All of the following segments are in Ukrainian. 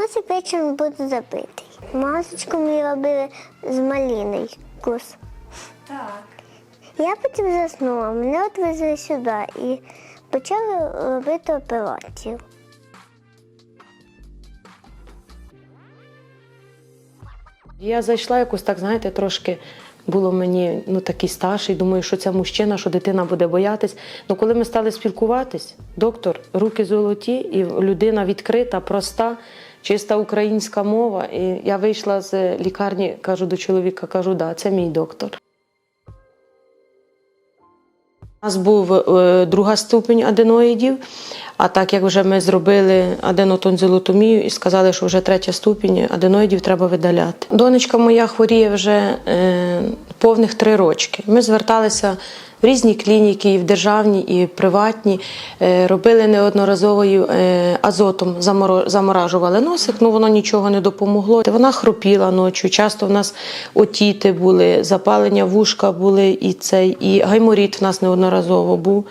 Носик вечором буде забитий. Масочку мені робили з малиною вкус. Так. Я потім заснула, мене відвезли сюди і почали робити операцію. Я зайшла якось так, знаєте, трошки було мені ну такий старший. Думаю, що це мужчина, що дитина буде боятись. Ну коли ми стали спілкуватись, доктор, руки золоті, і людина відкрита, проста, чиста українська мова. І я вийшла з лікарні, кажу до чоловіка, кажу, да, це мій доктор. У нас був е, друга ступінь аденоїдів, а так як вже ми зробили аденотонзилотомію і сказали, що вже третя ступінь аденоїдів треба видаляти. Донечка моя хворіє вже е, повних три рочки. Ми зверталися в різні клініки, і в державні, і в приватні. Е, робили неодноразово е, азотом, заморажували носик, ну воно нічого не допомогло. Вона хропіла ночі. Часто в нас отіти були, запалення вушка були, і цей, і гайморіт в нас неодноразово був.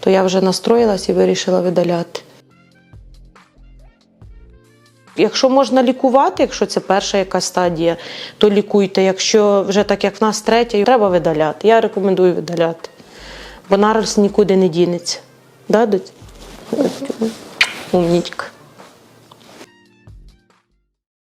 То я вже настроїлась і вирішила видаляти. Якщо можна лікувати, якщо це перша якась стадія, то лікуйте. Якщо вже так як в нас третя, треба видаляти. Я рекомендую видаляти. Бо нараз нікуди не дінеться. Да, доць? Умнічка.